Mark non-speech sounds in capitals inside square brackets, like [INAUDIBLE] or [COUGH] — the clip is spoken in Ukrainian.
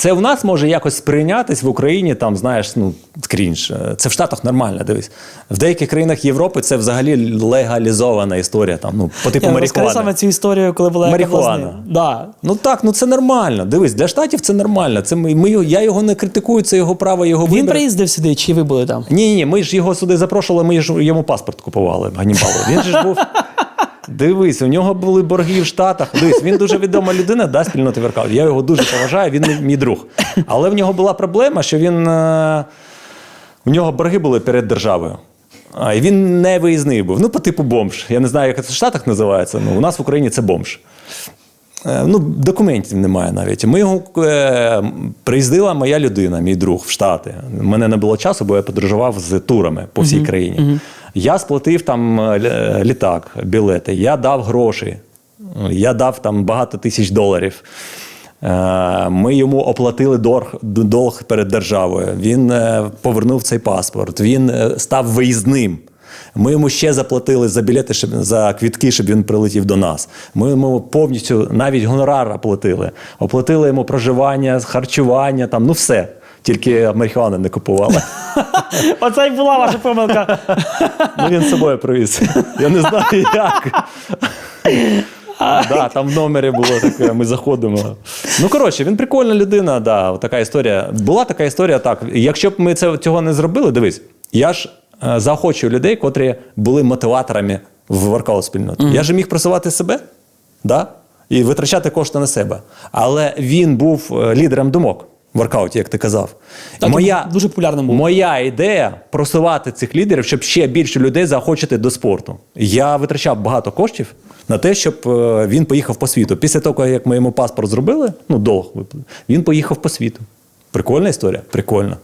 Це в нас може якось сприйнятись в Україні, там, знаєш, ну, крінж. Це в Штатах нормально, дивись. В деяких країнах Європи це взагалі легалізована історія, там, ну, по типу розкажи марихуани. саме цю історію, коли була Марихуана. Да. Ну так, ну це нормально. Дивись, для штатів це нормально. Це ми, ми, я його не критикую, це його право, його Він вибір. приїздив сюди, чи ви були там? Ні, ні, ми ж його сюди запрошували, ми ж йому паспорт купували Ганнібалу. Він же ж був. [LAUGHS] Дивись, у нього були борги в Штатах. Дивись, він дуже відома людина, да, спільноти воркаут. Я його дуже поважаю, він мій друг. Але в нього була проблема, що він. е, У нього борги були перед державою. А, і він не виїзний був. Ну, по типу бомж. Я не знаю, як це в Штатах називається. Ну, у нас в Україні це бомж. Е, Ну, документів немає навіть. Ми його е, приїздила моя людина, мій друг в Штати. У мене не було часу, бо я подорожував з турами по всій країні. Я сплатив там е, літак, білети, я дав гроші, я дав там багато тисяч доларів. Е, Ми йому оплатили дорг, долг перед державою. Він е, повернув цей паспорт, він е, став виїзним. Ми йому ще заплатили за білети, щоб за квітки, щоб він прилетів до нас. Ми йому повністю навіть гонорар оплатили. Оплатили йому проживання, харчування, там, ну все. Тільки марихуани не купували. [LAUGHS] Оце й була ваша помилка. Ну він з собою привіз. Я не знаю як. Да, там в номері було таке, ми заходимо. Ну, коротше, він прикольна людина, да, така історія. Була така історія, так. Якщо б ми це, цього не зробили, дивись, я ж е, заохочую людей, котрі були мотиваторами в воркаут спільноті. Я ж міг просувати себе, да? і витрачати кошти на себе. Але він був е, лідером думок воркауті, як ти казав. Так, дуже популярна мова. Моя ідея просувати цих лідерів, щоб ще більше людей заохочити до спорту. Я витрачав багато коштів на те, щоб е, він поїхав по світу. Після того, як ми йому паспорт зробили, ну долг він поїхав по світу. Прикольна історія? Прикольно.